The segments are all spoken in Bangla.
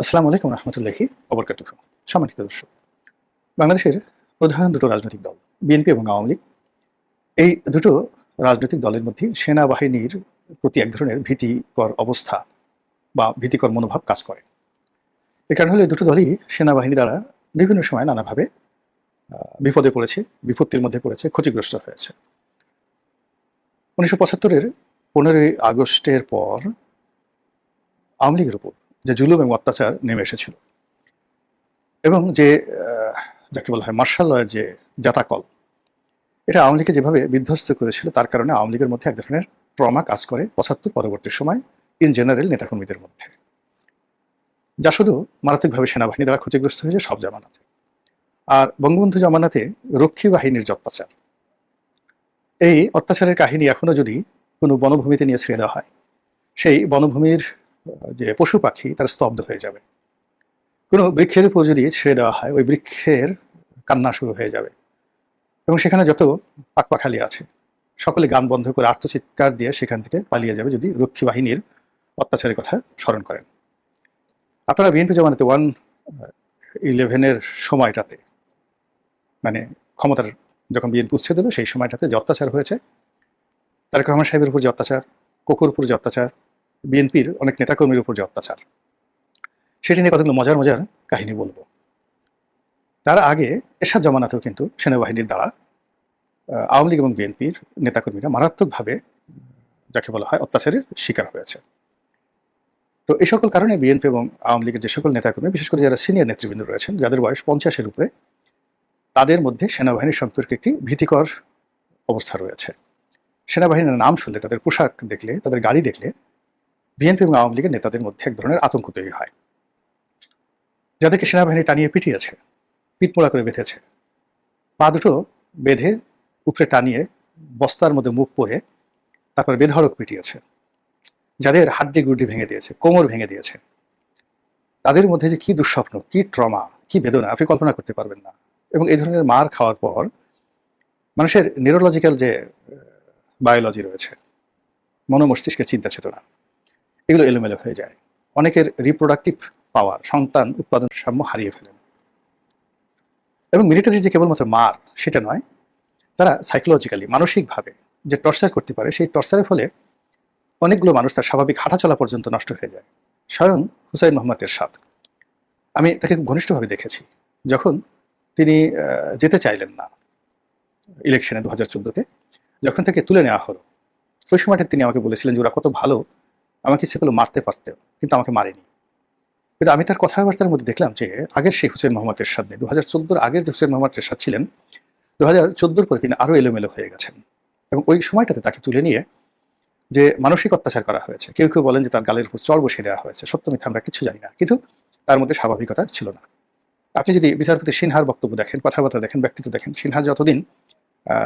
আসসালামু আলাইকুম রহমতুল্লাহি অবরকাত সম্মানিত দর্শক, বাংলাদেশের প্রধান দুটো রাজনৈতিক দল, বিএনপি এবং আওয়ামী লীগ, এই দুটো রাজনৈতিক দলের মধ্যে সেনাবাহিনীর প্রতি এক ধরনের ভীতিকর অবস্থা বা ভীতিকর মনোভাব কাজ করে। এ কারণ হলে দুটো দলই সেনাবাহিনী দ্বারা বিভিন্ন সময় নানাভাবে বিপদে পড়েছে, বিপত্তির মধ্যে পড়েছে, ক্ষতিগ্রস্ত হয়েছে। উনিশশো পঁচাত্তরের পনেরোই আগস্টের পর আওয়ামী লীগের উপর যে জুলুম এবং অত্যাচার নেমে এসেছিল। এবং যে যাকে বলা হয় মার্শাল লয়ের যে জাতাকল, এটা আওয়ামী লীগকে যেভাবে বিধ্বস্ত করেছিল, তার কারণে আওয়ামী লীগের মধ্যে এক ধরনের ট্রমা কাজ করে পঁচাত্তর পরবর্তী সময় ইন জেনারেল নেতাকর্মীদের মধ্যে। যা শুধু মারাত্মকভাবে সেনাবাহিনী দ্বারা ক্ষতিগ্রস্ত হয়েছে সব জামানাতে। আর বঙ্গবন্ধু জামানাতে রক্ষী বাহিনীর অত্যাচার, এই অত্যাচারের কাহিনী এখনও যদি কোনো বনভূমিতে নিয়ে ছেড়ে দেওয়া হয়, সেই বনভূমির যে পশু পাখি, তার স্তব্ধ হয়ে যাবে। কোনো বৃক্ষের উপর যদি ছেড়ে দেওয়া হয়, ওই বৃক্ষের কান্না শুরু হয়ে যাবে। এবং সেখানে যত পাকপাখালি আছে, সকলে গান বন্ধ করে আত্মচিৎকার দিয়ে সেখান থেকে পালিয়ে যাবে যদি রক্ষী বাহিনীর অত্যাচারের কথা স্মরণ করেন। আপনারা বিএনপি জামানাতে ওয়ান ইলেভেনের সময়টাতে মানে ক্ষমতার যখন বিএনপি উচ্ছেদ হলো সেই সময়টাতে যে অত্যাচার হয়েছে, তারেক রহমান সাহেবের উপর যে অত্যাচার, কোকুর উপর যে অত্যাচার বিএনপির অনেক নেতাকর্মীর উপর যে অত্যাচার, সেটি নিয়ে কতগুলো মজার মজার কাহিনী বলব। তার আগে এরশাদ জামানাতেও কিন্তু সেনাবাহিনীর দ্বারা আওয়ামী লীগ এবং বিএনপির নেতাকর্মীরা মারাত্মকভাবে যাকে বলা হয় অত্যাচারের শিকার হয়েছে। তো এই সকল কারণে বিএনপি এবং আওয়ামী লীগের যে সকল নেতাকর্মী, বিশেষ করে যারা সিনিয়র নেতৃবৃন্দ রয়েছেন, যাদের বয়স পঞ্চাশের উপরে, তাদের মধ্যে সেনাবাহিনীর সম্পর্কে একটি ভীতিকর অবস্থা রয়েছে। সেনাবাহিনীর নাম শুনলে, তাদের পোশাক দেখলে, তাদের গাড়ি দেখলে বিএনপি এবং আওয়ামী লীগের নেতাদের মধ্যে এক ধরনের আতঙ্ক তৈরি হয়। যাদেরকে সেনাবাহিনী টানিয়ে পিটিয়েছে পিটমোড়া করে বেঁধেছে, পা দুটো বেঁধে উপরে টানিয়ে বস্তার মধ্যে মুখ পরে তারপর বেধড়ক পিটিয়েছে। যাদের হাড্ডি গুড্ডি ভেঙে দিয়েছে, কোমর ভেঙে দিয়েছে। তাদের মধ্যে যে কি দুঃস্বপ্ন, কি ট্রমা, কি বেদনা, আপনি কল্পনা করতে পারবেন না। এবং এই ধরনের মার খাওয়ার পর মানুষের নিউরোলজিক্যাল যে বায়োলজি রয়েছে, মনোমস্তিষ্কের চিন্তা চেতনা এগুলো এলোমেলো হয়ে যায়। অনেকের রিপ্রোডাক্টিভ পাওয়ার সন্তান উৎপাদন সাম্য হারিয়ে ফেলেন। এবং মিলিটারি যে কেবলমাত্র মার, সেটা নয়, তারা সাইকোলজিক্যালি মানসিকভাবে যে টর্চার করতে পারে, সেই টর্চারের ফলে অনেকগুলো মানুষ তার স্বাভাবিক হাঁটাচলা পর্যন্ত নষ্ট হয়ে যায়। স্বয়ং হুসাইন মোহাম্মদ এরশাদ। আমি তাকে খুব ঘনিষ্ঠভাবে দেখেছি। যখন তিনি যেতে চাইলেন না ইলেকশনে দু হাজার চোদ্দোতে, যখন তাকে তুলে নেওয়া হলো, ওই সময়টা তিনি আমাকে বলেছিলেন যে, ওরা কত ভালো আমাকে সেগুলো মারতে পারতেও, কিন্তু আমাকে মারেনি। কিন্তু আমি তার কথাবার্তার মধ্যে দেখলাম যে আগের শেখ হুসেন মোহাম্মদ এরশাদ নেই। দু হাজার চোদ্দোর আগের যে হুসেন মোহাম্মদ এরশাদ ছিলেন দু হাজার চোদ্দোর পরে তিনি আরও এলোমেলো হয়ে গেছেন। এবং ওই সময়টাতে তাকে তুলে নিয়ে যে মানসিক অত্যাচার করা হয়েছে, কেউ কেউ বলেন যে তার গালের উপর চড় বসিয়ে দেওয়া হয়েছে, সত্য মিথ্যা আমরা কিছু জানি না, কিন্তু তার মধ্যে স্বাভাবিকতা ছিল না। আপনি যদি বিচারপতি সিনহার বক্তব্য দেখেন, কথাবার্তা দেখেন, ব্যক্তিত্ব দেখেন, সিনহা যতদিন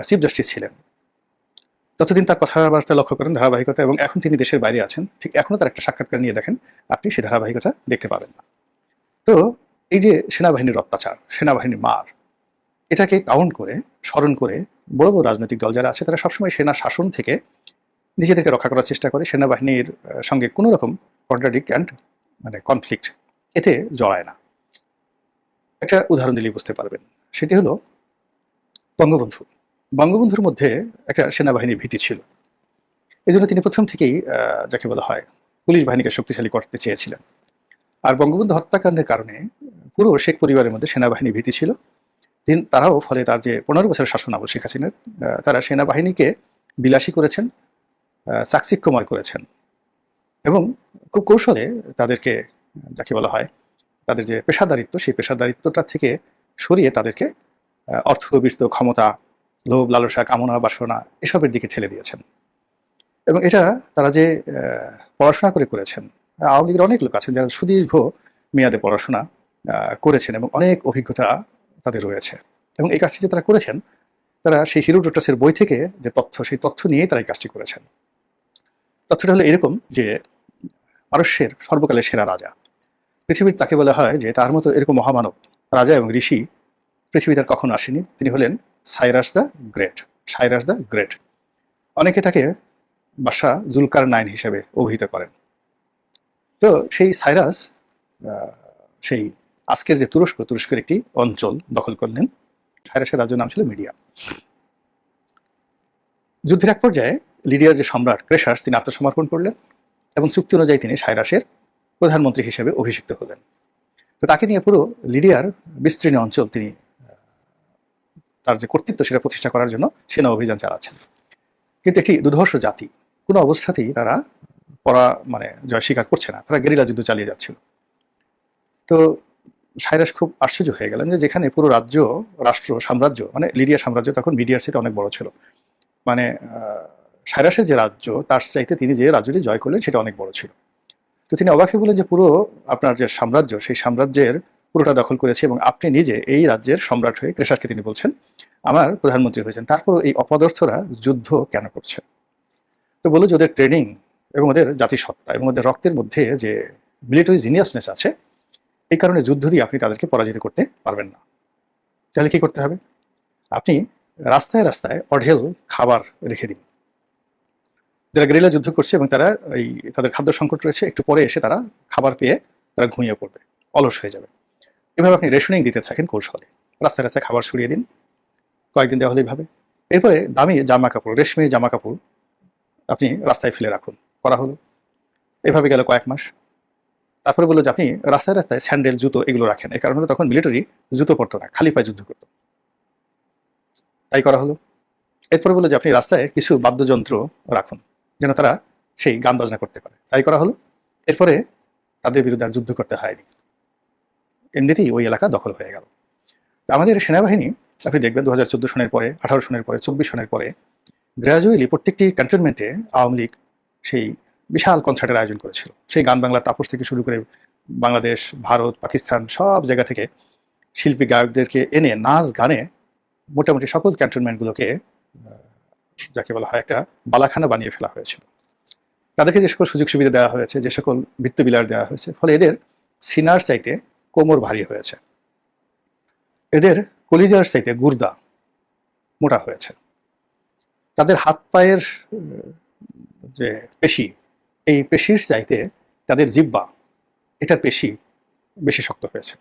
চিফ জাস্টিস ছিলেন ততদিন তার কথাবার্তা লক্ষ্য করেন ধারাবাহিকতা এবং এখন তিনি দেশের বাইরে আছেন, ঠিক এখনও তার একটা সাক্ষাৎকার নিয়ে দেখেন, আপনি সেই ধারাবাহিকতা দেখতে পাবেন না। তো এই যে সেনাবাহিনীর অত্যাচার, সেনাবাহিনীর মার, এটাকে কাউন্ট করে, স্মরণ করে বড় বড় রাজনৈতিক দল যারা আছে, তারা সবসময় সেনা শাসন থেকে নিজেদেরকে রক্ষা করার চেষ্টা করে, সেনাবাহিনীর সঙ্গে কোনো রকম কন্ট্রাডিক্ট অ্যান্ড মানে কনফ্লিক্ট এতে জড়ায় না। একটা উদাহরণ দিলেই বুঝতে পারবেন, সেটি হলো বঙ্গবন্ধু। বঙ্গবন্ধুর মধ্যে একটা সেনাবাহিনীর ভীতি ছিল। এই জন্য তিনি প্রথম থেকেই যাকে বলা হয় পুলিশ বাহিনীকে শক্তিশালী করতে চেয়েছিলেন। আর বঙ্গবন্ধু হত্যাকাণ্ডের কারণে পুরো শেখ পরিবারের মধ্যে সেনাবাহিনী ভীতি ছিল। দিন তারাও ফলে তার যে পনেরো বছরের শাসন আমল শেখ হাসিনার তারা সেনাবাহিনীকে বিলাসী করেছেন চাকচিক্যময় করেছেন এবং খুব কৌশলে তাদেরকে যাকে বলা হয় তাদের যে পেশাদারিত্ব সেই পেশাদারিত্বটা থেকে সরিয়ে তাদেরকে আহ, অর্থ বৃত্ত ক্ষমতা লোভ, লালসা, কামনা, বাসনা এসবের দিকে ঠেলে দিয়েছেন। এবং এটা তারা যে পড়াশোনা করে করেছেন, আওয়ামী লীগের অনেক লোক আছেন যারা সুদীর্ঘ মেয়াদে পড়াশোনা করেছেন এবং অনেক অভিজ্ঞতা তাদের রয়েছে। এবং এই কাজটি যে তারা করেছেন, তারা সেই হিরোডোটাসের বই থেকে যে তথ্য, সেই তথ্য নিয়েই তারা এই কাজটি করেছেন। তথ্যটা হলো এরকম যে, পারস্যের সর্বকালের সেরা রাজা। পৃথিবীর তাকে বলা হয় যে, তার মতো এরকম মহামানব, রাজা এবং ঋষি পৃথিবীতে কখনো আসেনি। তিনি হলেন Cyrus the Great. Cyrus the Great. অনেকে তাকে বাদশা জুলকার নাইন হিসেবে অভিহিত করেন। তো সেই সাইরাস সেই আজকের যে তুরস্ক, তুরস্কের একটি অঞ্চল দখল করলেন। সাইরাসের রাজ্যের নাম ছিল মিডিয়া। যুদ্ধের এক পর্যায়ে লিডিয়ার যে সম্রাট ক্রেশার্স তিনি আত্মসমর্পণ করলেন এবং চুক্তি অনুযায়ী তিনি সাইরাসের প্রধানমন্ত্রী হিসেবে অভিষিক্ত হলেন। তো তাকে নিয়ে পুরো লিডিয়ার বিস্তীর্ণ অঞ্চল তিনি তার যে কর্তৃত্ব সেটা প্রতিষ্ঠা করার জন্য সেনা অভিযান চালাচ্ছেন। কিন্তু একটি দুধর্ষ জাতি, কোনো অবস্থাতেই তারা পরা মানে জয় স্বীকার করছে না। তারা গেরিলা যুদ্ধ চালিয়ে যাচ্ছিল। তো সাইরাস খুব আশ্চর্য হয়ে গেলেন যে যেখানে পুরো রাজ্য, রাষ্ট্র, সাম্রাজ্য মানে লিডিয়া সাম্রাজ্য তখন মিডিয়ার সাথে অনেক বড় ছিল। মানে সাইরাসের যে রাজ্য, তার চাইতে তিনি যে রাজ্যটি জয় করলেন সেটা অনেক বড় ছিল। তো তিনি অবাকে বলেন যে পুরো আপনার যে সাম্রাজ্য, সেই সাম্রাজ্যের পুরোটা দখল করেছে এবং আপনি নিজে এই রাজ্যের সম্রাট হয়ে ক্রেশাসকে তিনি বলছেন, আমার প্রধানমন্ত্রী হয়েছেন। তারপর এই অপদার্থরা যুদ্ধ কেন করছে? তো বলল যে ওদের ট্রেনিং এবং ওদের জাতিসত্তা এবং ওদের রক্তের মধ্যে যে মিলিটারি জিনিয়াসনেস আছে, এই কারণে যুদ্ধ দিয়ে আপনি তাদেরকে পরাজিত করতে পারবেন না। তাহলে কি করতে হবে? আপনি রাস্তায় রাস্তায় অঢেল খাবার রেখে দিন। যারা গেরিলা যুদ্ধ করছে এবং তারা এই তাদের খাদ্য সংকট রয়েছে, একটু পরে এসে তারা খাবার পেয়ে তারা ঘুমিয়ে পড়বে, অলস হয়ে যাবে। এভাবে আপনি রেশনিং দিতে থাকেন কৌশলে। রাস্তায় রাস্তায় খাবার ছড়িয়ে দিন। কয়েকদিন দেওয়া হলে এইভাবে। এরপরে দামি জামা কাপড়, রেশমি জামা কাপড় আপনি রাস্তায় ফেলে রাখুন। করা হলো। এভাবে গেল কয়েক মাস। তারপরে বলল যে আপনি রাস্তায় রাস্তায় স্যান্ডেল, জুতো এগুলো রাখেন। এই কারণে তখন মিলিটারি জুতো পরতো না, খালি পায়ে যুদ্ধ করতো তাই করা হলো। এরপরে বলল যে আপনি রাস্তায় কিছু বাদ্যযন্ত্র রাখুন, যেন তারা সেই গান বাজনা করতে পারে। তাই করা হলো। এরপরে তাদের বিরুদ্ধে আর যুদ্ধ করতে হয়নি। এমনিতেই ওই এলাকা দখল হয়ে গেল। আমাদের সেনাবাহিনী, আপনি দেখবেন দু হাজার চোদ্দ সনের পরে, আঠারো সনের পরে, চব্বিশ সনের পরে গ্রাজুয়ালি প্রত্যেকটি ক্যান্টনমেন্টে আওয়ামী লীগ সেই বিশাল কনসার্টের আয়োজন করেছিল। সেই গান বাংলার তাপস থেকে শুরু করে বাংলাদেশ, ভারত, পাকিস্তান সব জায়গা থেকে শিল্পী গায়কদেরকে এনে নাচ গানে মোটামুটি সকল ক্যান্টনমেন্টগুলোকে যাকে বলা হয় একটা বালাখানা বানিয়ে ফেলা হয়েছিল। তাদেরকে যে সকল সুযোগ সুবিধা দেওয়া হয়েছে, যে সকল বৃত্তবিলার দেওয়া হয়েছে, ফলে এদের সিনার চাইতে কোমর ভারী হয়েছে। এদের কলিজার চাইতে গুর্দা মোটা হয়েছে। তাদের হাত পায়ের যে পেশি, এই পেশির চাইতে তাদের জিব্বা, এটার পেশি বেশি শক্ত হয়েছে।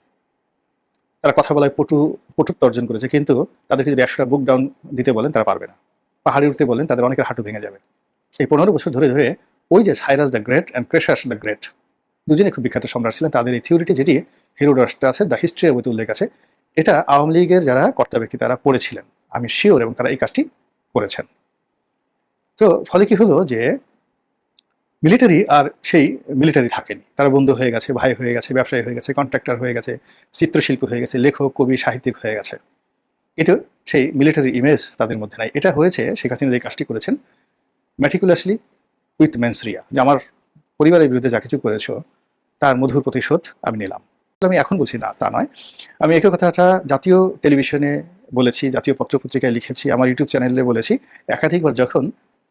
তারা কথা বলায় পটু, পটুত্ব অর্জন করেছে, কিন্তু তাদেরকে যদি একশোটা বুক ডাউন দিতে বলেন, তারা পারবে না। পাহাড়ে উঠতে বলেন, তাদের অনেকের হাঁটু ভেঙে যাবে। এই পনেরো বছর ধরে ধরে ওই যে Cyrus the Great and Croesus the Great, দুজনে খুব বিখ্যাত সম্রাট ছিলেন। তাদের এই থিওরিটি যেটি হিরোডাস্টে আছে দ্য হিস্ট্রি অফ উল্লেখ আছে। এটা আওয়ামী লীগের যারা কর্তা ব্যক্তি তারা পড়েছিলেন। আমি শিওর এবং তারা এই কাজটি করেছেন। তো ফলে কি হলো যে মিলিটারি আর সেই মিলিটারি থাকেনি। তারা বন্ধু হয়ে গেছে, ভাই হয়ে গেছে, ব্যবসায়ী হয়ে গেছে কন্ট্রাক্টর হয়ে গেছে, চিত্রশিল্পী হয়ে গেছে, লেখক, কবি, সাহিত্যিক হয়ে গেছে। এটা সেই মিলিটারি ইমেজ তাদের মধ্যে নাই। এটা হয়েছে, শেখ হাসিনা যে কাজটি করেছেন ম্যাটিকুলাসলি উইথ মেন্সরিয়া যে আমার পরিবারের বিরুদ্ধে যা কিছু করেছ, তার মধুর প্রতিশোধ আমি নিলাম। আমি এখন বলছি না, তা নয়। আমি একই কথাটা জাতীয় টেলিভিশনে বলেছি, জাতীয় পত্রপত্রিকায় লিখেছি, আমার ইউটিউব চ্যানেলে বলেছি, একাধিকবার যখন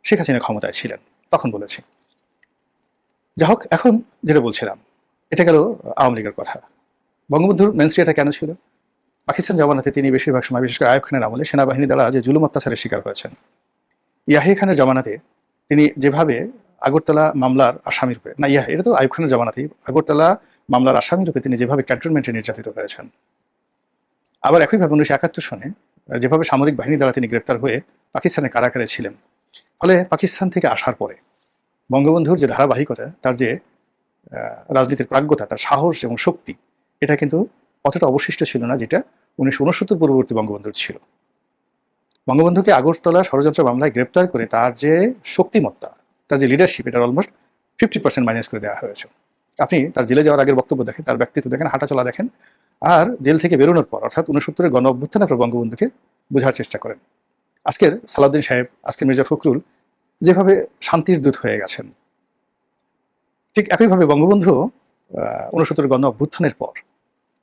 শেখ হাসিনা ক্ষমতায় ছিলেন, তখন বলেছি। যা হোক, এখন যেটা বলছিলাম, এটা গেল আওয়ামী লীগের কথা। বঙ্গবন্ধুর মেনস্ট্রিয়াটা কেন ছিল? পাকিস্তান জমানাতে তিনি বেশিরভাগ সময়, বিশেষ করে আয়ব খানের আমলে, সেনাবাহিনী দ্বারা যে জুলুম অত্যাচারের শিকার হয়েছেন। ইয়াহিয়া খানের জমানাতে তিনি যেভাবে আগরতলা মামলার আসামি রূপে না ইয়া এটা তো আয়ুব খানের জমানাতেই। আগরতলা মামলার আসামি রূপে তিনি যেভাবে ক্যান্টনমেন্টে নির্যাতিত হয়েছেন। আবার একইভাবে উনিশশো একাত্তর সনে যেভাবে সামরিক বাহিনী দ্বারা তিনি গ্রেপ্তার হয়ে পাকিস্তানের কারাগারে ছিলেন। ফলে পাকিস্তান থেকে আসার পরে বঙ্গবন্ধুর যে ধারাবাহিকতা, তার যে রাজনীতির প্রাজ্ঞতা, তার সাহস এবং শক্তি, এটা কিন্তু অতটা অবশিষ্ট ছিল না যেটা উনিশশো উনসত্তর পূর্ববর্তী বঙ্গবন্ধুর ছিল। বঙ্গবন্ধুকে আগরতলা ষড়যন্ত্র মামলায় গ্রেপ্তার করে তার যে শক্তিমত্তা, তার যে লিডারশিপ এটার অলমোস্ট ফিফটি পার্সেন্ট মাইনাস করে দেওয়া হয়েছে। আপনি তার জেলে যাওয়ার আগের বক্তব্য দেখেন, তার ব্যক্তিত্ব দেখেন হাঁটা চলা দেখেন, আর জেল থেকে বেরোনোর পর, অর্থাৎ উনসত্তরের গণ অভ্যুত্থানের পর বঙ্গবন্ধুকে বোঝার চেষ্টা করেন। আজকের সালাউদ্দিন সাহেব, আজকের মির্জা ফখরুল যেভাবে শান্তির দূত হয়ে গেছেন, ঠিক একইভাবে বঙ্গবন্ধু উনসত্তর গণ অভ্যুত্থানের পর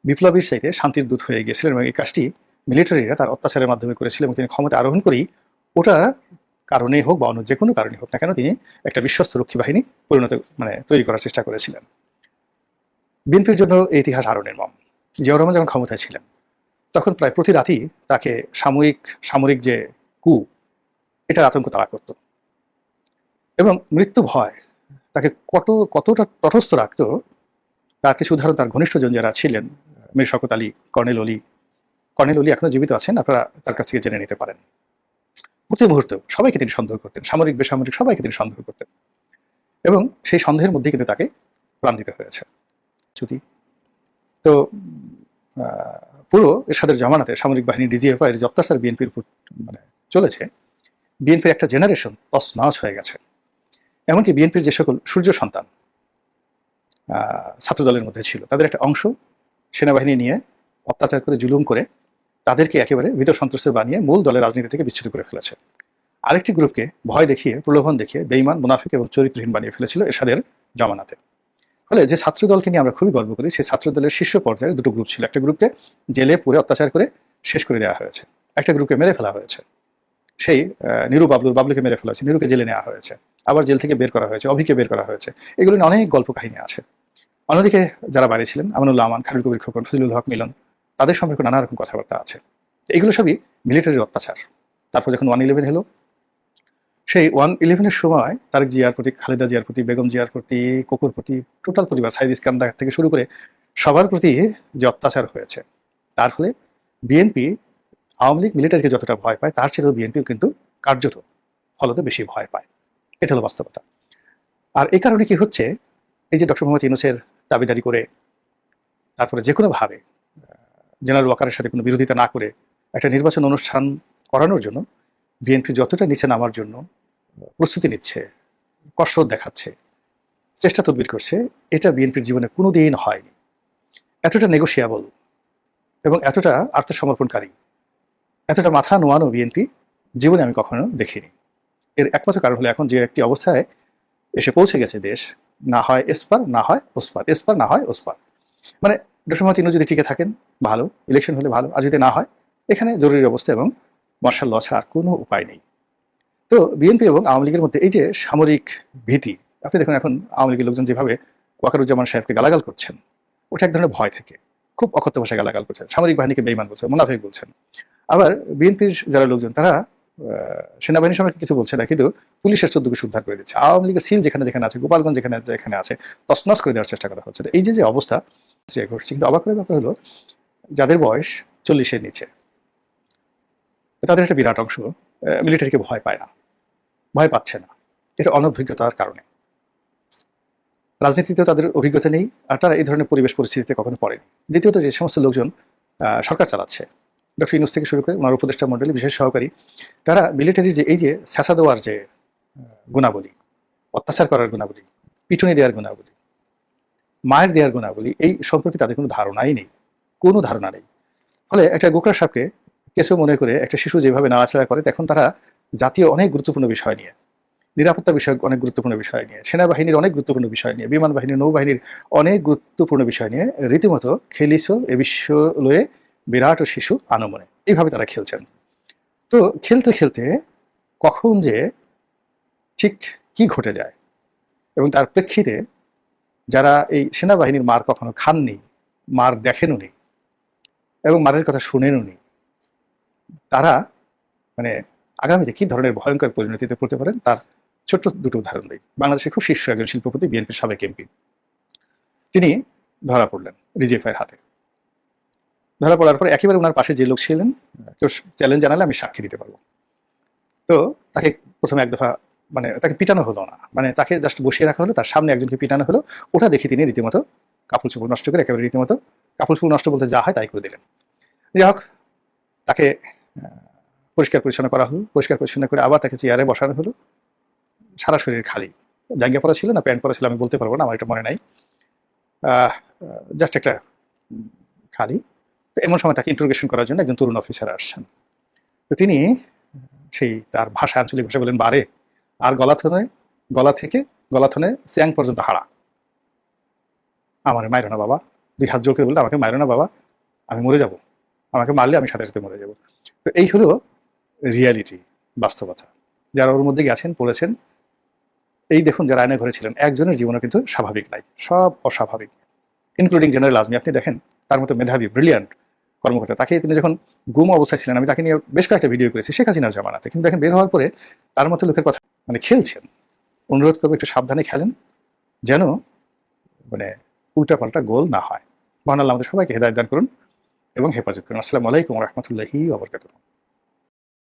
বিপ্লবীর চাইতে শান্তির দূত হয়ে গিয়েছিলেন এবং এই কাজটি মিলিটারিরা তার অত্যাচারের মাধ্যমে করেছিলেন এবং তিনি ক্ষমতা আরোহণ করেই ওটার কারণে হোক বা অন্য যে কোনো কারণে হোক না কেন তিনি একটা বিশ্বস্ত রক্ষী বাহিনী পরিণত মানে তৈরি করার চেষ্টা করেছিলেন। বিএনপির জন্য এই ইতিহাস আরও নির্মম। জিয়াউর রহমান যখন ক্ষমতায় ছিলেন, তখন প্রায় প্রতি রাতই তাকে সাময়িক, সামরিক যে কু, এটার আতঙ্ক তারা করত। এবং মৃত্যু ভয়, তাকে কত, কতটা তটস্থ রাখত, তার কিছু উদাহরণ তার ঘনিষ্ঠজন যারা ছিলেন, মীর শকত আলী, কর্নেল অলি কর্নেল অলি এখনও জীবিত আছেন, আপনারা তার কাছ থেকে জেনে নিতে পারেন। প্রতি মুহূর্তে সবাইকে তিনি সন্দেহ করতেন, সামরিক, বেসামরিক সবাইকে তিনি সন্দেহ করতেন। এবং সেই সন্দেহের মধ্যে কিন্তু তাকে প্রাণ দিতে হয়েছে। চ্যুতি তো পুরো এরশাদের জামানাতে সামরিক বাহিনী ডিজিএফআই যে অত্যাচার বিএনপির উপর মানে চলেছে বিএনপির একটা জেনারেশন তছনছ হয়ে গেছে। এমনকি বিএনপির যে সকল সূর্য সন্তান ছাত্রদলের মধ্যে ছিল, তাদের একটা অংশ সেনাবাহিনী নিয়ে অত্যাচার করে, জুলুম করে, তাদেরকে একেবারে ভীত সন্ত্রস্ত বানিয়ে মূল দলের রাজনীতি থেকে বিচ্ছিন্ন করে ফেলেছে। আরেকটি গ্রুপকে ভয় দেখিয়ে, প্রলোভন দেখিয়ে বেইমান মুনাফিক এবং চরিত্রহীন বানিয়ে ফেলেছিল এরশাদের জামানাতে। ফলে যে ছাত্র দলকে নিয়ে আমরা খুবই গর্ব করি, সেই ছাত্র দলের শীর্ষ পর্যায়ে দুটো গ্রুপ ছিল। একটা গ্রুপকে জেলে পুরে অত্যাচার করে শেষ করে দেওয়া হয়েছে। একটা গ্রুপকে মেরে ফেলা হয়েছে। সেই নিরু বাবলুর বাবলুকে মেরে ফেলা হয়েছে, নিরুকে জেলে নেওয়া হয়েছে। আবার জেল থেকে বের করা হয়েছে, অভিকে বের করা হয়েছে। এগুলো নিয়ে অনেক গল্প কাহিনী আছে। অন্যদিকে যারা বাইরে ছিলেন, আমানুল্লাহ আমান খালিদ কবির খোকন, ফজলুল হক মিলন, তাদের সম্পর্কে নানা রকম কথাবার্তা আছে। এগুলো সবই মিলিটারির অত্যাচার। তারপর যখন ওয়ান ইলেভেন হলো সেই ওয়ান ইলেভেনের সময় তারেক জিয়ার প্রতি, খালেদা জিয়ার প্রতি, বেগম জিয়ার প্রতি, কুকুর প্রতি, টোটাল পরিবার, সাইদ ইসলাম ইসকান্দার থেকে শুরু করে সবার প্রতি যে অত্যাচার হয়েছে, তার ফলে বিএনপি আওয়ামী লীগ মিলিটারিকে যতটা ভয় পায়, তার চেয়েও বিএনপিও কিন্তু কার্যত ফলতে বেশি ভয় পায়। এটা হলো বাস্তবতা। আর এই কারণে কি হচ্ছে, এই যে ডক্টর মোহাম্মদ ইউনুসের দাবিদারি করে, তারপরে যে কোনোভাবে জেনারেল ওয়াকারের সাথে কোনো বিরোধিতা না করে একটা নির্বাচন অনুষ্ঠান করানোর জন্য বিএনপি যতটা নিচে নামার জন্য, প্রস্তুতি নিচ্ছে কসরত দেখাচ্ছে, চেষ্টা তদবির করছে, এটা বিএনপির জীবনে কোনোদিন হয়নি। এতটা নেগোশিয়েবল এবং এতটা আত্মসমর্পণকারী, এতটা মাথা নোয়ানো বিএনপি জীবনে আমি কখনো দেখিনি। এর একমাত্র কারণ হলো এখন যে একটি অবস্থায় এসে পৌঁছে গেছে দেশ, না হয় এসপার, না হয় ওসপার, এসপার, না হয় ওসপার। মানে মোহাম্মদ ইনু যদি টিকে থাকেন, ভালো ইলেকশন হলে ভালো, আর যদি না হয়, এখানে জরুরি অবস্থা এবং মার্শাল ল ছাড়া আর কোনো উপায় নেই। তো বিএনপি এবং আওয়ামী লীগের মধ্যে এই যে সামরিক ভীতি আপনি দেখুন এখন আওয়ামী লীগের লোকজন যেভাবে ওয়াকারুজ্জামান সাহেবকে গালাগাল করছেন ওটা এক ধরনের ভয় থেকে। খুব অকথ্য ভাষায় গালাগাল করছেন সামরিক বাহিনীকে বেইমান বলছেন মুনাফিক বলছেন। আবার বিএনপির যারা লোকজন তারা আহ, সেনাবাহিনীর সম্পর্কে কিছু বলছে না কিন্তু পুলিশের চোদ্দকে উদ্ধার করে দিচ্ছে। আওয়ামী লীগের সিল যেখানে যেখানে আছে গোপালগঞ্জ যেখানে যেখানে আছে তসনস করে দেওয়ার চেষ্টা করা হচ্ছে। এই যে যে অবস্থা ঘটছে কিন্তু অবাক করার ব্যাপার হলো যাদের বয়স চল্লিশের নিচে তাদের একটা বিরাট অংশ মিলিটারিকে ভয় পায় না, ভয় পাচ্ছে না। এটা অনভিজ্ঞতার কারণে। রাজনীতিতেও তাদের অভিজ্ঞতা নেই, আর তারা এই ধরনের পরিবেশ পরিস্থিতিতে কখনো পড়েনি। দ্বিতীয়ত যে সমস্ত লোকজন সরকার চালাচ্ছে, ডক্টর ইনুস থেকে শুরু করে ওনার উপদেষ্টা মণ্ডলী বিশেষ সহকারী, তারা মিলিটারির যে, এই যে স্যাঁচা দেওয়ার যে গুণাবলী, অত্যাচার করার গুণাবলী, পিটুনি দেওয়ার গুণাবলী, মায়ের দেওয়ার গুণাবলী, এই সম্পর্কে তাদের কোনো ধারণাই নেই। কোনো ধারণা নেই। ফলে একটা গোকরা সাপকে কেসও মনে করে একটা শিশু যেভাবে নাড়াচাড়া করে, তখন তারা জাতীয় অনেক গুরুত্বপূর্ণ বিষয় নিয়ে, নিরাপত্তা বিষয়ক অনেক গুরুত্বপূর্ণ বিষয় নিয়ে, সেনাবাহিনীর অনেক গুরুত্বপূর্ণ বিষয় নিয়ে, বিমান বাহিনীর, নৌবাহিনীর অনেক গুরুত্বপূর্ণ বিষয় নিয়ে রীতিমতো খেলিছ এ বিশ্ব লয়ে বিরাট ও শিশু আনমনে। এইভাবে তারা খেলছেন। তো খেলতে খেলতে কখন যে ঠিক কি ঘটে যায় এবং তার প্রেক্ষিতে যারা এই সেনাবাহিনীর মার কখনো খাননি, মার দেখেননি এবং মারের কথা শুনেননি তারা মানে আগামীতে কি ধরনের ভয়ঙ্কর পরিণতিতে পড়তে পারেন, তার ছোট্ট দুটো উদাহরণ দিই। বাংলাদেশের খুব শীর্ষ একজন শিল্পপতি, বিএনপির সাবেক এমপি। তিনি ধরা পড়লেন রিজিএফের হাতে। ধরা পড়ার পর একেবারে ওনার পাশে যে লোক ছিলেন কেউ চ্যালেঞ্জ জানালে আমি সাক্ষী দিতে পারব। তো তাকে প্রথমে এক দফা মানে তাকে পিটানো হলো না। মানে তাকে জাস্ট বসিয়ে রাখা হলো, তার সামনে একজনকে পিটানো হলো। ওটা দেখে তিনি রীতিমতো কাপড় চোপড় নষ্ট করে একেবারে রীতিমতো কাপড় চোপড় নষ্ট বলতে যা হয় তাই করে দিলেন। যাই হোক, তাকে পরিষ্কার পরিচ্ছন্ন করা হলো, পরিষ্কার পরিচ্ছন্ন করে আবার তাকে চেয়ারে বসানো হলো। সারা শরীর খালি। জাঙ্গিয়া পরা ছিল না, প্যান্ট পরা ছিল, আমি বলতে পারব না, আমার এটা মনে নাই। জাস্ট একটা খালি। তো এমন সময় তাকে ইন্টারোগেশন করার জন্য একজন তরুণ অফিসার আসছেন। তো তিনি সেই তার ভাষা আঞ্চলিক ভাষা বলেন, বারে, আর গলাথনে, গলা থেকে, গলাথনে স্যাং পর্যন্ত হাড়া। আমার মায়েরনা বাবা। দুই হাত জোর করে বললে আমাকে মায়েরনা বাবা। আমি মরে যাব। আমাকে মারলে আমি সাথে সাথে মরে যাব। তো এই হলো রিয়ালিটি বাস্তবতা। যারা ওর মধ্যে গেছেন, পড়েছেন, এই দেখুন যারা আয়না ঘরে ছিলেন একজনের জীবনও কিন্তু স্বাভাবিক নাই, সব অস্বাভাবিক। ইনক্লুডিং জেনারেল আজমি আপনি দেখেন, তার মতো মেধাবী ব্রিলিয়ান্ট কর্মকর্তা। তাকে তিনি যখন গুম অবস্থায় ছিলেন, আমি তাকে নিয়ে বেশ কয়েকটা ভিডিও করেছি, শেখ হাসিনার জামানাতে। কিন্তু দেখেন, বের হওয়ার পরে তার মতো লোকের কথা মানে খেলছেন। অনুরোধ করব একটু সাবধানে খেলেন, যেন মানে উল্টাপাল্টা গোল না হয়। মহান আল্লাহ আমাদের সবাইকে হেদায়ত দান করুন। এবং হেফাজত করুন। আসসালামু আলাইকুম রহমতুল্লাহি ওবরকাতুহ